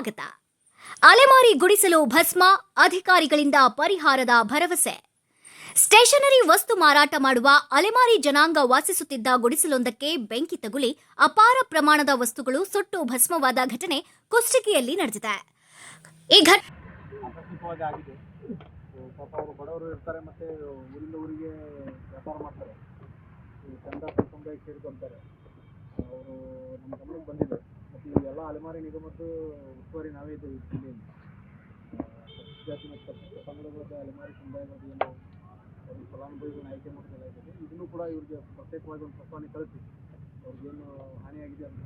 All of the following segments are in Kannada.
ಸ್ವಾಗತ. ಅಲೆಮಾರಿ ಗುಡಿಸಲು ಭಸ್ಮ, ಅಧಿಕಾರಿಗಳಿಂದ ಪರಿಹಾರದ ಭರವಸೆ. ಸ್ಟೇಷನರಿ ವಸ್ತು ಮಾರಾಟ ಮಾಡುವ ಅಲೆಮಾರಿ ಜನಾಂಗ ವಾಸಿಸುತ್ತಿದ್ದ ಗುಡಿಸಲೊಂದಕ್ಕೆ ಬೆಂಕಿ ತಗುಲಿ ಅಪಾರ ಪ್ರಮಾಣದ ವಸ್ತುಗಳು ಸುಟ್ಟು ಭಸ್ಮವಾದ ಘಟನೆ ಕುಷ್ಟಗಿಯಲ್ಲಿ ನಡೆದಿದೆ. ಈ ಘಟ ಎಲ್ಲ ಅಲೆಮಾರಿ ನಿಗಮದ್ದು ಉಸ್ತುವಾರಿ ನಾವೇ ಇದ್ದೇವೆ ಜಿಲ್ಲೆಯಲ್ಲಿ. ಜಾತಿ ಮತ್ತು ಪಂಗಡದ ಅಲೆಮಾರಿ ಸಮುದಾಯದ ಏನು ಫಲಾನುಭವಿಗಳನ್ನ ಆಯ್ಕೆ ಮಾಡೋದೆಲ್ಲ ಇದೆ ಇದನ್ನು ಕೂಡ ಇವ್ರಿಗೆ ಪ್ರತ್ಯೇಕವಾಗಿ ಒಂದು ಪ್ರಸ್ತಾವನೆ ಕಳಿಸಿ. ಅವ್ರಿಗೇನು ಹಾನಿಯಾಗಿದೆ ಅಂತ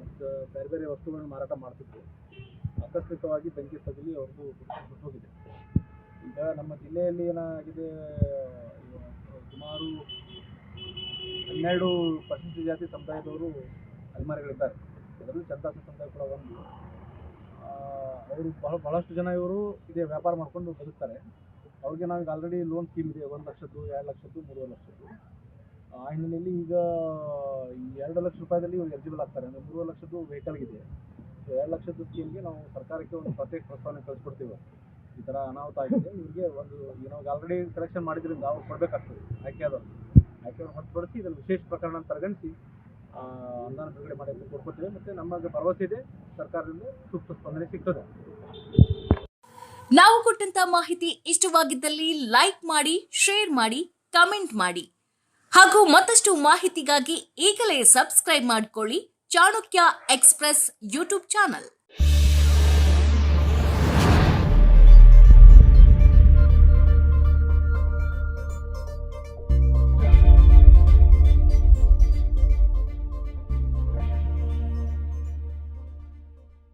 ಮತ್ತು ಬೇರೆ ಬೇರೆ ವಸ್ತುಗಳನ್ನು ಮಾರಾಟ ಮಾಡ್ತಿದ್ರು ಆಕಸ್ಮಿಕವಾಗಿ ಬೆಂಕಿ ತಗಲಿ ಅವ್ರದ್ದು ಹೋಗಿದೆ. ಈಗ ನಮ್ಮ ಜಿಲ್ಲೆಯಲ್ಲಿ ಏನಾಗಿದೆ ಸುಮಾರು ಹನ್ನೆರಡು ಪರ್ಸೆಂಟ್ ಜಾತಿ ಸಮುದಾಯದವರು ಅಲ್ಮಾರಿಗಳಿದ್ದಾರೆ. ಅದರಲ್ಲಿ ಚಂದಾಸ ಸಮುದಾಯ ಕೂಡ ಒಂದು. ಅವರು ಬಹಳ ಭಾಳಷ್ಟು ಜನ ಇವರು ಇದೇ ವ್ಯಾಪಾರ ಮಾಡಿಕೊಂಡು ಬದುಕ್ತಾರೆ. ಅವ್ರಿಗೆ ನಾವೀಗ ಆಲ್ರೆಡಿ ಲೋನ್ ಸ್ಕೀಮ್ ಇದೆ. ಒಂದು ಲಕ್ಷದ್ದು, ಎರಡು ಲಕ್ಷದ್ದು, ಮೂರುವರೆ ಲಕ್ಷದ್ದು. ಆ ಹಿನ್ನೆಲೆಯಲ್ಲಿ ಈಗ ಎರಡು ಲಕ್ಷ ರೂಪಾಯಿದಲ್ಲಿ ಇವ್ರು ಎಲಿಜಿಬಲ್ ಆಗ್ತಾರೆ. ಅಂದರೆ ಮೂರುವರೆ ಲಕ್ಷದ್ದು ವೆಹಿಕಲ್ಗಿದೆ ಸೊ ಎರಡು ಲಕ್ಷದ್ದು ಸ್ಕೀಮ್ಗೆ ನಾವು ಸರ್ಕಾರಕ್ಕೆ ಒಂದು ಪ್ರತ್ಯೇಕ ಪ್ರಸ್ತಾವನೆ ಕಳಿಸ್ಕೊಡ್ತೀವಿ. ಈ ಥರ ಅನಾಹುತ ಆಗಿದೆ. ಇವ್ರಿಗೆ ಒಂದು ಏನೋ ಆಲ್ರೆಡಿ ಕಲೆಕ್ಷನ್ ಮಾಡಿದ್ರಿಂದ ಅವ್ರು ಕೊಡಬೇಕಾಗ್ತದೆ. ಆಯ್ಕೆ ಅವ್ರು ಹೊರತುಪಡಿಸಿ ಇದನ್ನು ವಿಶೇಷ ಪ್ರಕರಣ ಪರಿಗಣಿಸಿ ಅನುದಾನ ಬಿಡುಗಡೆ ಮಾಡಿ ಕೊಡ್ಕೊತೀವಿ. ಮತ್ತು ನಮಗೆ ಭರವಸೆ ಇದೆ. ಸರ್ಕಾರದಿಂದ ಸೂಕ್ತ ಸ್ಪಂದನೆ ಸಿಗ್ತದೆ. ನಾವು ಕೊಟ್ಟಂತ ಮಾಹಿತಿ ಇಷ್ಟವಾಗಿದ್ದಲ್ಲಿ ಲೈಕ್ ಮಾಡಿ ಶೇರ್ ಮಾಡಿ ಕಮೆಂಟ್ ಮಾಡಿ. ಹಾಗೂ ಮತ್ತಷ್ಟು ಮಾಹಿತಿಗಾಗಿ ಈಗಲೇ ಸಬ್ಸ್ಕ್ರೈಬ್ ಮಾಡಿಕೊಳ್ಳಿ ಚಾಣಕ್ಯ ಎಕ್ಸ್ಪ್ರೆಸ್ ಯೂಟ್ಯೂಬ್ ಚಾನಲ್.